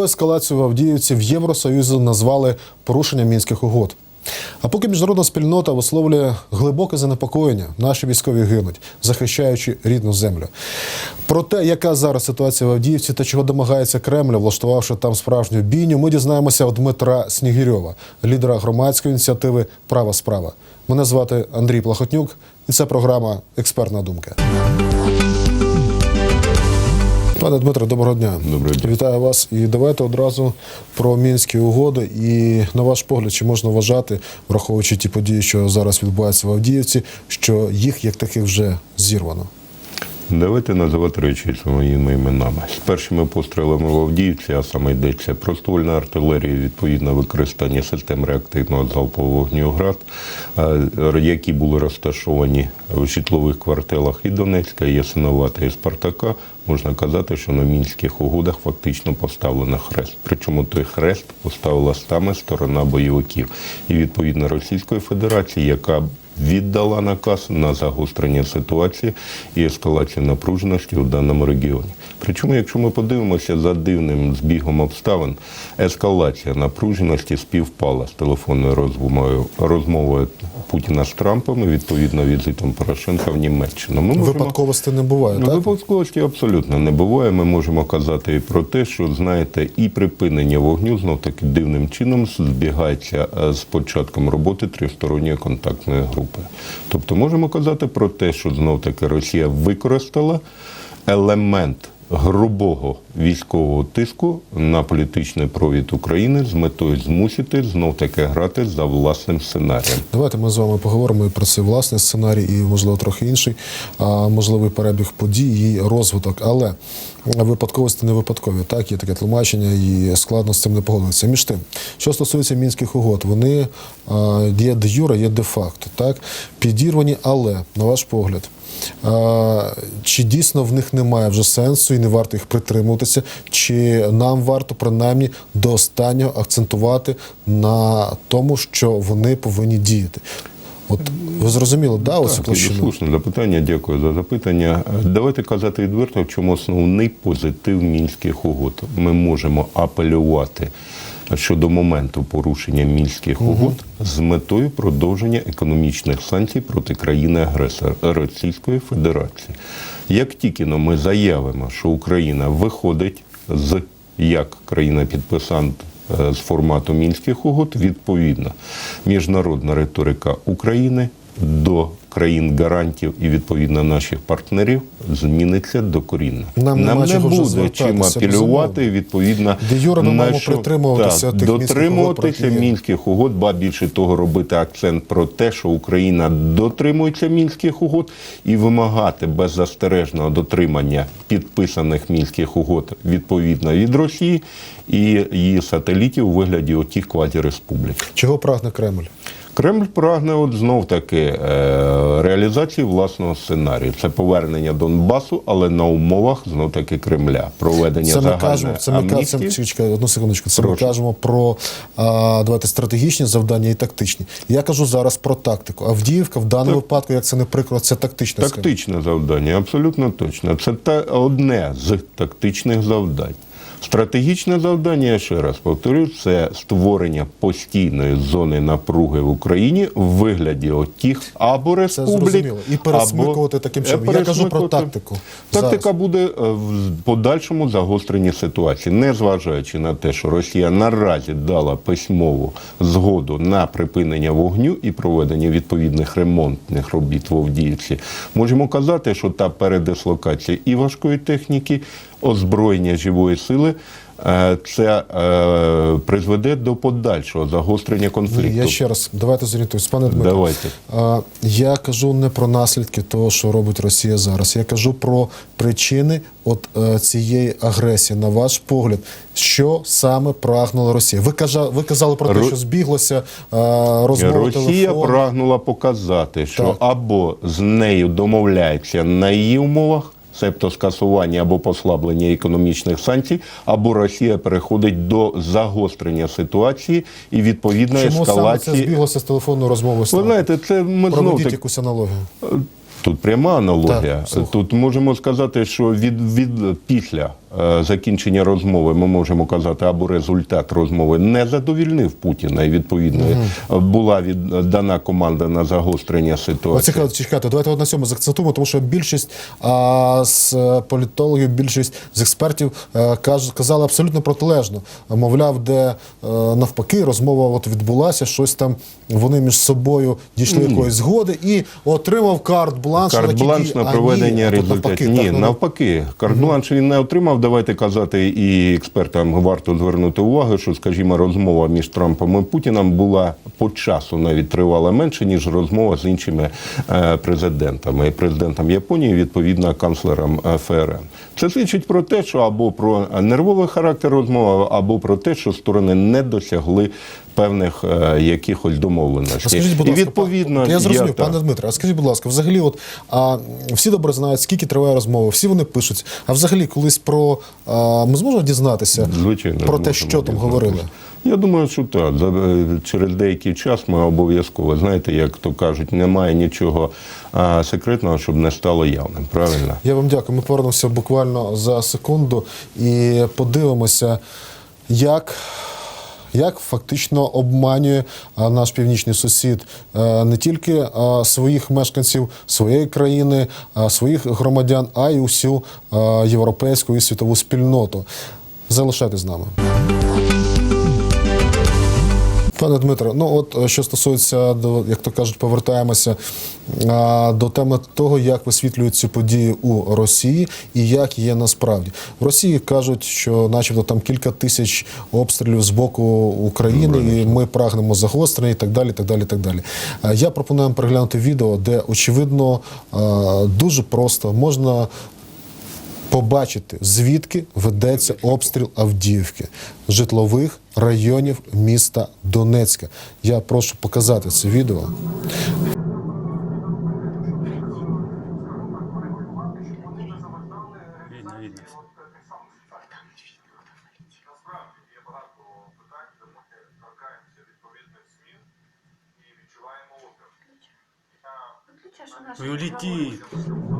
Нову ескалацію в Авдіївці в Євросоюзу назвали порушенням мінських угод. А поки міжнародна спільнота висловлює глибоке занепокоєння, наші військові гинуть, захищаючи рідну землю. Про те, яка зараз ситуація в Авдіївці та чого домагається Кремль, влаштувавши там справжню бійню, ми дізнаємося у Дмитра Снігірьова, лідера громадської ініціативи Права справа. Мене звати Андрій Плахотнюк, і це програма Експертна думка. Пане Дмитре, доброго дня. Доброго дня. Вітаю вас. І давайте одразу про мінські угоди. І на ваш погляд, чи можна вважати, враховуючи ті події, що зараз відбуваються в Авдіївці, що їх як таких вже зірвано? Давайте називати речі своїми іменами. З першими пострілами в Авдіївці, а саме йдеться про ствольну артилерію, відповідно використання систем реактивного залпового вогню «Град», е, які були розташовані в житлових кварталах і Донецька, і Ясиновата, і Спартака. Можна казати, що на мінських угодах фактично поставлено хрест. Причому той хрест поставила саме сторона бойовиків. І відповідно Російської Федерації, яка віддала наказ на загострення ситуації і ескалацію напруженості у даному регіоні. Причому, якщо ми подивимося за дивним збігом обставин, ескалація напруженості співпала з телефонною розмовою, розмовою Путіна з Трампом і відповідно візитом Порошенка в Німеччину. Ми можемо- Випадковості не буває, Ну, так? випадковості абсолютно не буває. Ми можемо казати і про те, що знаєте, і припинення вогню знов таки дивним чином збігається е, з початком роботи тристоронньої контактної групи. Тобто можемо казати про те, що знов таки Росія використала елемент грубого військового тиску на політичний провід України з метою змусити знов таки грати за власним сценарієм. Давайте ми з вами поговоримо і про цей власний сценарій, і можливо трохи інший, а можливий перебіг подій і розвиток. Але випадковості не випадкові. Так, є таке тлумачення, і складно з цим не погодитися. Між тим, що стосується мінських угод, вони є де юра, є де факто. Так, підірвані, але на ваш погляд. Чи дійсно в них немає вже сенсу і не варто їх притримуватися, чи нам варто принаймні до останнього акцентувати на тому, що вони повинні діяти? От ви зрозуміли, да, Так, площину? слушне запитання. Дякую за запитання. Давайте казати відверто, в чому основний позитив мінських угод. Ми можемо апелювати щодо моменту порушення мінських угод з метою продовження економічних санкцій проти країни-агресора Російської Федерації. Як тільки ми заявимо, що Україна виходить з як країна-підписант е, з формату мінських угод, відповідно, міжнародна риторика України до країн гарантів і відповідно наших партнерів зміниться докорінно. Нам нема не буде чим апелювати. Відповідно, Де юре ми маємо притримуватися так, тих мінських угод, дотримуватися мінських угод, ба більше того, робити акцент про те, що Україна дотримується мінських угод і вимагати беззастережного дотримання підписаних мінських угод відповідно від Росії і її сателітів у вигляді отих квазіреспублік. Чого прагне Кремль? Кремль прагне от знов таки е, реалізації власного сценарію. Це повернення Донбасу, але на умовах знов таки Кремля. Проведення Це ми кажемо, це ми кажемо, чекай, одну секундочку. Це ми кажемо про а, давайте стратегічні завдання і тактичні. Я кажу зараз про тактику. Авдіївка в даному випадку, як це не прикро, це тактичне. Тактичне завдання, абсолютно точно. Це та одне з тактичних завдань. Стратегічне завдання, я ще раз повторю, це створення постійної зони напруги в Україні в вигляді отих або Це республік, зрозуміло. І пересмикувати або- таким Е, чином. Я кажу про тактику. Тактика Зараз. буде е, в подальшому загостренні ситуації, незважаючи на те, що Росія наразі дала письмову згоду на припинення вогню і проведення відповідних ремонтних робіт в Авдіївці, можемо казати, що та передислокація і важкої техніки, озброєння живої сили. е, Це е, призведе до подальшого загострення конфлікту. Я ще раз давайте зорієнтуюсь. Пане Дмитро, Давайте. А, я кажу не про наслідки того, що робить Росія зараз. Я кажу про причини от е, цієї агресії. На ваш погляд, що саме прагнула Росія? Ви кажа, ви казали про те, що збіглося е, розмови Росія телефону. прагнула показати, що Так. або з нею домовляється на її умовах, себто скасування або послаблення економічних санкцій, або Росія переходить до загострення ситуації і відповідної Чому саме це збіглося з телефонною розмовою? з Ви знаєте, це ми Проведіть таки якусь аналогію. Тут пряма аналогія. Так. Тут можемо сказати, що від, від після е, закінчення розмови ми можемо казати, або результат розмови не задовільнив Путіна, і відповідно е, була віддана команда на загострення ситуації. цікаво, чекайте, давайте на цьому заакцентуємо, тому що більшість а, з е, політологів, більшість з експертів е, каж, казали абсолютно протилежно. Мовляв, де е, навпаки розмова от відбулася, щось там вони між собою дійшли якоїсь згоди і отримав карт-бланш. Карт-бланш дії. на проведення результатів. навпаки, Ні, так, ну, навпаки, карт-бланш він не отримав. Давайте казати, і експертам варто звернути увагу, що, скажімо, розмова між Трампом і Путіним була по часу навіть тривала менше, ніж розмова з іншими е, президентами. Президентом Японії, відповідно, канцлером е, ФРН. Це свідчить про те, що або про нервовий характер розмови, або про те, що сторони не досягли певних е, якихось домовленостей. Скажіть, будь і відповідно, я зрозумів, так. пане Дмитре. А скажіть, будь ласка, взагалі, от а, всі добре знають, скільки триває розмова, всі вони пишуть. А взагалі, колись про а, ми зможемо дізнатися Звичайно, про те, що там дізнатися. говорили. Я думаю, що так. Е, Через деякий час ми обов'язково, знаєте, як то кажуть, немає нічого а, секретного, щоб не стало явним. Правильно? Я вам дякую. Ми повернемося буквально за секунду і подивимося, як. Як фактично обманює наш північний сусід е, не тільки своїх мешканців своєї країни, своїх громадян, а й усю європейську і світову спільноту. Залишайтесь з нами. Пане Дмитро, ну от е, що стосується до, як то кажуть, повертаємося а, до теми того, як висвітлюють ці події у Росії і як є насправді. В Росії кажуть, що, начебто, там кілька тисяч обстрілів з боку України, і ми прагнемо загострення, і так далі. так далі, так далі. А, Я пропоную вам переглянути відео, де очевидно а, дуже просто можна побачити, звідки ведеться обстріл Авдіївки, житлових районів міста Донецька. Я прошу показати це відео. Видно,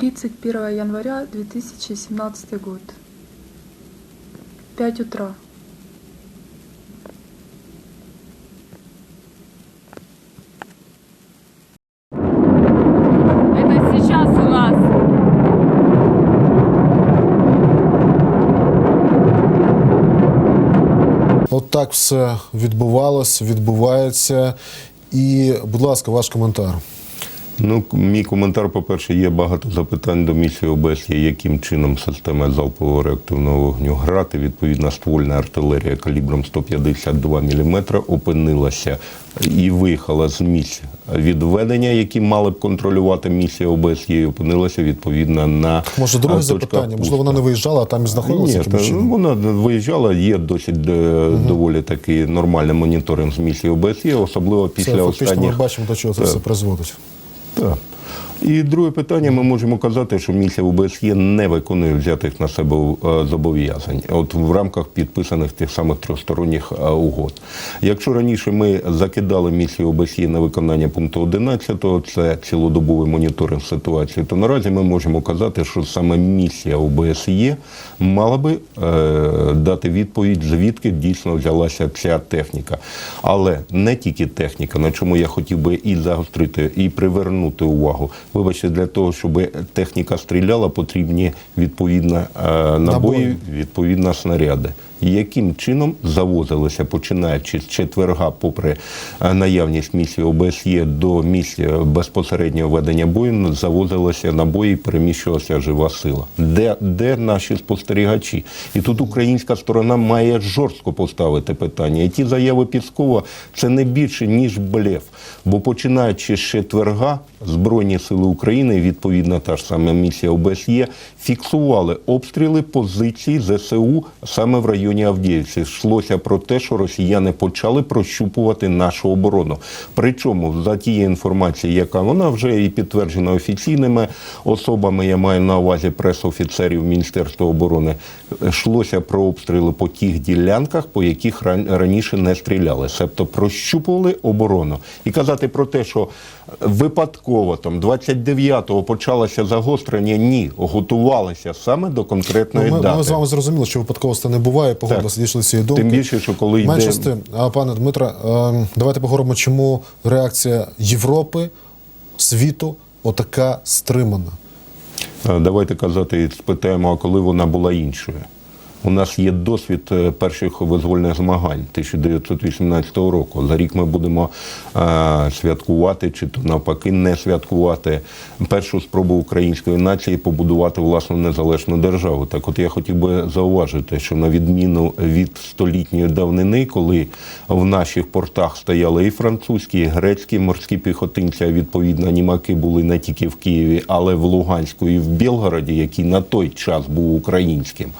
31 января 2017 год. 5 утра. От так все відбувалося, відбувається. І, будь ласка, ваш коментар. Ну, мій коментар, по-перше, є багато запитань до місії ОБСЄ, яким чином система залпового реактивного вогню грати. Відповідна ствольна артилерія калібром 152 мм опинилася і виїхала з місць відведення, які мали б контролювати місія ОБСЄ, і опинилася відповідно на Може, друге запитання? Можливо, вона не виїжджала, а там і знаходилася Ні, та, вона виїжджала, є досить е, доволі такий нормальний моніторинг з місії ОБСЄ, особливо Це після фактично ми бачимо, до чого це все призводить. Так. І друге питання: ми можемо казати, що місія ОБСЄ не виконує взятих на себе е, зобов'язань, от в рамках підписаних тих самих трьохсторонніх е, угод. Якщо раніше ми закидали місію ОБСЄ на виконання пункту 11, це цілодобовий моніторинг ситуації, то наразі ми можемо казати, що саме місія ОБСЄ мала би е, дати відповідь, звідки дійсно взялася ця техніка. Але не тільки техніка, на чому я хотів би і загострити, і привернути увагу. Вибачте, для того, щоб техніка стріляла, потрібні відповідно е, набої, Набої. відповідно снаряди. Яким чином завозилися, починаючи з четверга, попри е, наявність місії ОБСЄ до місії безпосереднього ведення бою, завозилися набої, переміщувалася жива сила. Де, де наші спостерігачі? І тут українська сторона має жорстко поставити питання. І ті заяви Піскова це не більше ніж блеф. Бо починаючи з четверга, Збройні сили України, відповідно та ж сама місія ОБСЄ, фіксували обстріли позицій ЗСУ саме в районі Авдіївці. Йшлося про те, що росіяни почали прощупувати нашу оборону. Причому за тією інформацією, яка вона вже і підтверджена офіційними особами, я маю на увазі прес-офіцерів Міністерства оборони, йшлося про обстріли по тих ділянках, по яких ран- раніше не стріляли. Себто прощупували оборону. І казати про те, що випадково там 29-го почалося загострення, ні, готувалися саме до Ну, конкретної ми, дати. ми з вами зрозуміли, що випадковості не буває, погодилися, Так. дійшли цієї думки. Тим більше, що коли Менше йде з тим, а, пане Дмитре, е, давайте поговоримо, чому реакція Європи, світу отака стримана. Е, Давайте казати, спитаємо, а коли вона була іншою. У нас є досвід е, перших визвольних змагань 1918 року. За рік ми будемо е, святкувати, чи то навпаки не святкувати першу спробу української нації побудувати власну незалежну державу. Так, от я хотів би зауважити, що на відміну від столітньої давнини, коли в наших портах стояли і французькі, і грецькі морські піхотинці, а відповідно німаки були не тільки в Києві, але в Луганську і в Білгороді, який на той час був українським,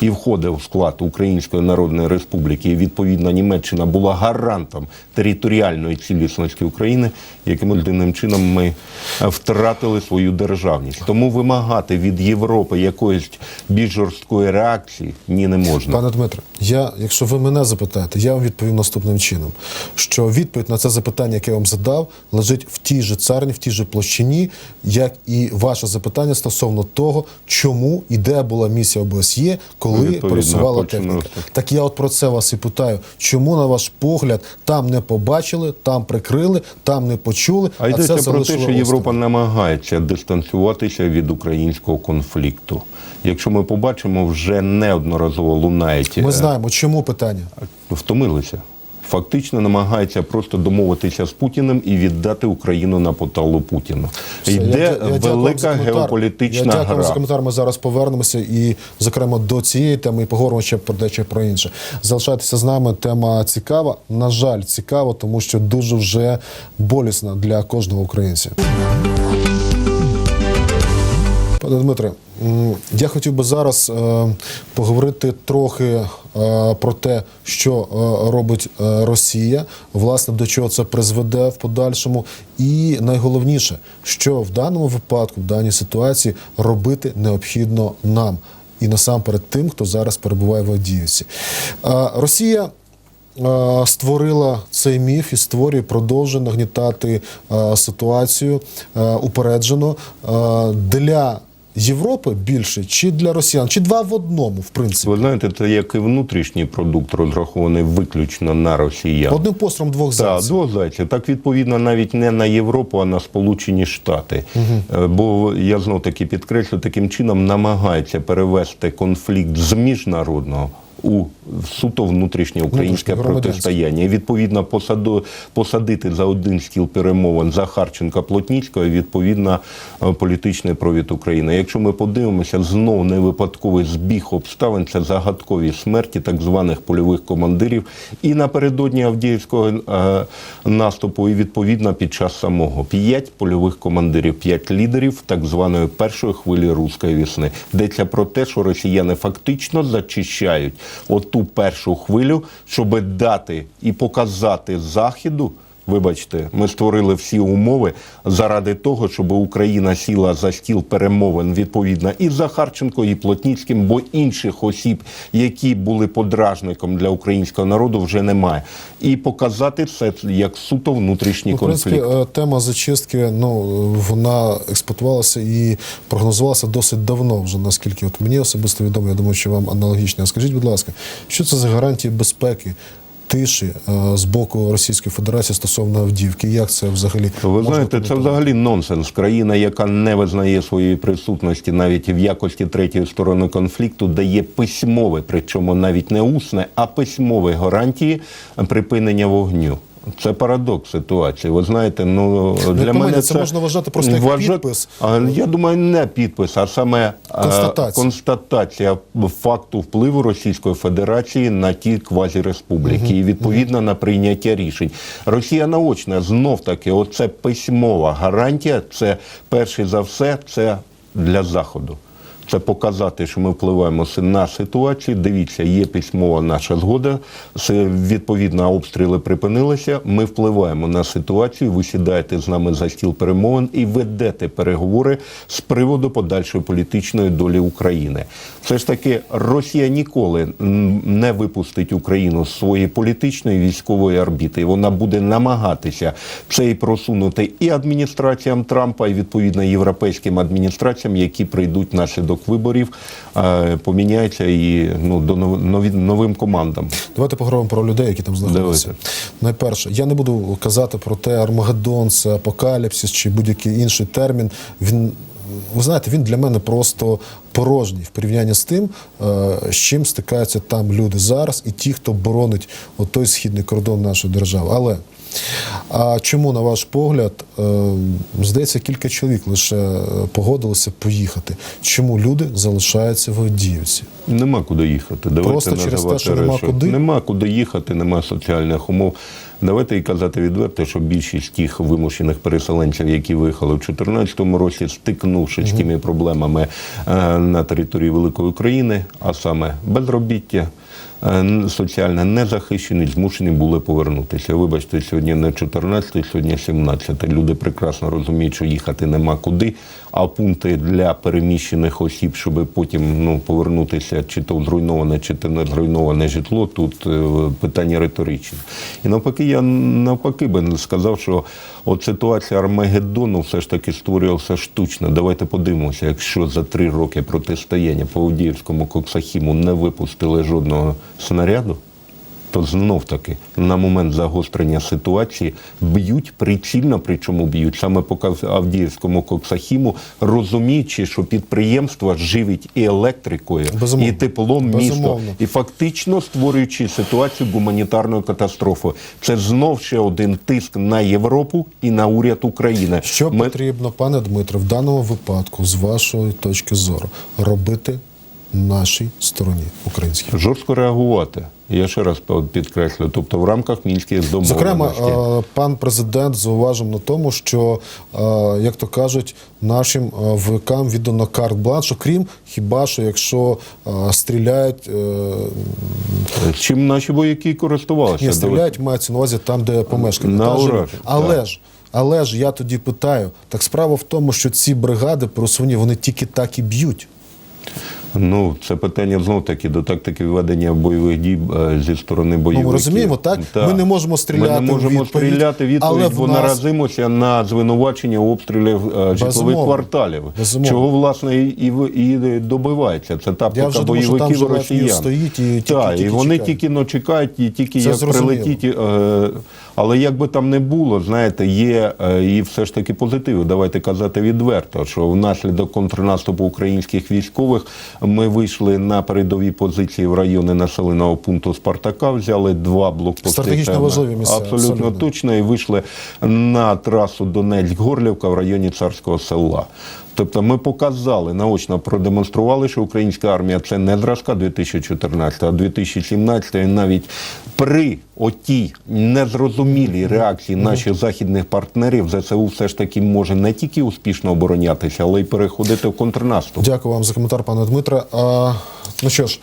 і входив в склад Української Народної Республіки. І відповідно Німеччина була гарантом територіальної цілісності України, якимось дивним чином ми е, втратили свою державність. Тому вимагати від Європи якоїсь більш жорсткої реакції ні не можна. Пане Дмитре, я, якщо ви мене запитаєте, я вам відповім наступним чином: що відповідь на це запитання, яке я вам задав, лежить в тій же царні, в тій же площині, як і ваше запитання стосовно того, чому і де була місія ОБСЄ, коли пересувала техніка. Так я от про це вас і питаю. Чому, на ваш погляд, там не побачили, там прикрили, там не почули, А йдеться це про те, що Європа намагається дистанціюватися від українського конфлікту. Якщо ми побачимо, вже неодноразово лунають Ми е, знаємо, чому питання. втомилися. Фактично намагається просто домовитися з Путіним і віддати Україну на поталу Путіну. Все, Йде я вам за велика геополітична Я вам за коментар. Ми зараз повернемося і, зокрема, до цієї теми і поговоримо ще про дещо про інше. Залишайтеся з нами. Тема цікава. На жаль, цікава, тому що дуже вже болісна для кожного українця. Пане Дмитре, я хотів би зараз е, поговорити трохи е, про те, що е, робить Росія, власне, до чого це призведе в подальшому, і найголовніше, що в даному випадку, в даній ситуації, робити необхідно нам і насамперед тим, хто зараз перебуває в Авдіївці. Росія створила цей міф і створює, продовжує нагнітати ситуацію упереджено для Європи більше чи для росіян, чи два в одному, в принципі. Ви знаєте, це як і внутрішній продукт розрахований виключно на росіян. Одним постром двох Так, зайців. двох зайців. Так відповідно навіть не на Європу, а на Сполучені Штати. Угу. Бо я знов таки підкреслю, таким чином намагається перевести конфлікт з міжнародного. У суто внутрішнє українське протистояння. І відповідно посаду, посадити за один стіл перемовин Захарченка Плотніцького, і, відповідно е, політичний провід України. Якщо ми подивимося, знов не випадковий збіг обставин, це загадкові смерті так званих польових командирів. І напередодні Авдіївського е, наступу, і відповідно під час самого п'ять польових командирів, п'ять лідерів так званої першої хвилі руської весни. Йдеться про те, що росіяни фактично зачищають оту першу хвилю, щоб дати і показати Західу. Вибачте, ми створили всі умови заради того, щоб Україна сіла за стіл перемовин відповідно і з Захарченко, і Плотніцьким, бо інших осіб, які були подражником для українського народу, вже немає. І показати це як суто внутрішній Ну, в принципі, конфлікт. е, тема зачистки, ну вона експортувалася і прогнозувалася досить давно, вже наскільки от мені особисто відомо. Я думаю, що вам аналогічно. Скажіть, будь ласка, що це за гарантії безпеки тиші е, з боку Російської Федерації стосовно Авдіївки. Як це взагалі Ви знаєте, це взагалі нонсенс. Країна, яка не визнає своєї присутності навіть в якості третьої сторони конфлікту, дає письмове, причому навіть не усне, а письмове гарантії припинення вогню. Це парадокс ситуації. Ви знаєте, ну для як мене мене, це можна вважати просто як вважа- підпис. А, я думаю, не підпис, а саме е, Констатація. констатація факту впливу Російської Федерації на ті квазіреспубліки і відповідно на прийняття рішень. Росія наочна знов таки, оце письмова гарантія. Це перше за все, це для заходу. Це показати, що ми впливаємо на ситуацію. Дивіться, є письмова наша згода. Відповідно, обстріли припинилися. Ми впливаємо на ситуацію. Ви сідаєте з нами за стіл перемовин і ведете переговори з приводу подальшої політичної долі України. Все ж таки, Росія ніколи не випустить Україну з своєї політичної військової орбіти. Вона буде намагатися це і просунути і адміністраціям Трампа, і відповідно європейським адміністраціям, які прийдуть внаслідок виборів, е, поміняються і ну до нові- новим командам. Давайте поговоримо про людей, які там знаходяться. Давайте. Найперше, я не буду казати про те, Армагеддон, це апокаліпсис чи будь-який інший термін. Він, ви знаєте, він для мене просто порожній в порівнянні з тим, е, з чим стикаються там люди зараз, і ті, хто боронить той східний кордон нашої держави. Але а чому, на ваш погляд, е, здається, кілька чоловік лише е, погодилися поїхати? Чому люди залишаються в Авдіївці? Нема куди їхати. Давайте Просто через те, що нема речі. куди? Нема куди їхати, нема соціальних умов. Давайте і казати відверто, що більшість тих вимушених переселенців, які виїхали в 2014 році, стикнувшись з тими проблемами е, на території Великої України, а саме безробіття. Е, не захищені змушені були повернутися. Вибачте, сьогодні не 14, сьогодні 17. Люди прекрасно розуміють, що їхати нема куди, а пункти для переміщених осіб, щоб потім ну, повернутися чи то зруйноване, чи то не зруйноване житло, тут е, питання риторичне. І навпаки, я навпаки би сказав, що от ситуація Армагеддону все ж таки створювалася штучно. Давайте подивимося, якщо за три роки протистояння по Авдіївському Коксахіму не випустили жодного снаряду, то знов таки на момент загострення ситуації б'ють прицільно, причому б'ють саме по Авдіївському Коксахіму, розуміючи, що підприємство живить і електрикою, Безумовно. і теплом місто, і фактично створюючи ситуацію гуманітарної катастрофи. Це знов ще один тиск на Європу і на уряд України. Що Ми- потрібно, пане Дмитре, в даному випадку, з вашої точки зору, робити нашій стороні українській? Жорстко реагувати. Я ще раз підкреслю, тобто в рамках мінських Зокрема, домовленостей. е, пан президент зауважив на тому, що, е, як то кажуть, нашим е, воякам віддано карт-бланш, окрім хіба що якщо стріляють, Чим наші вояки користувалися? ні, стріляють, мається на увазі там, де помешкання. На ураження, Але так. ж. Але ж я тоді питаю: так справа в тому, що ці бригади просувні, вони тільки так і б'ють. Ну, це питання знов таки до тактики ведення бойових дій е, зі сторони бойовиків. Ну, ми розуміємо, так? Ми не можемо стріляти Ми не можемо відповідь, стріляти відповідь, але бо нас- наразимося на звинувачення обстрілів е, житлових кварталів. Безумовно. Чого, власне, і, і, і добивається. Це тактика Я вже думаю, що там бойовиків росіян. Стоїть і тільки- так, тільки і вони чекають. тільки но чекають, і тільки Це як зрозуміло. прилетіть. Е, але як би там не було, знаєте, є е, і все ж таки позитиви. Давайте казати відверто, що внаслідок контрнаступу українських військових ми вийшли на передові позиції в райони населеного пункту Спартака, взяли два блокпости. Стратегічно важливі місця, Абсолютно, абсолютно. точно, і вийшли на трасу Донецьк-Горлівка в районі Царського села. Тобто ми показали, наочно продемонстрували, що українська армія це не зразка 2014, а 2017, і навіть при отій незрозумілій реакції наших західних партнерів ЗСУ все ж таки може не тільки успішно оборонятися, але й переходити в контрнаступ. Дякую вам за коментар, пане Дмитре. А, ну що ж,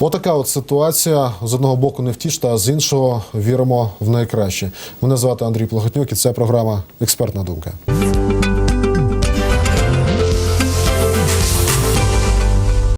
отака от ситуація. З одного боку не втішна, а з іншого віримо в найкраще. Мене звати Андрій Плохотнюк і це програма Експертна думка.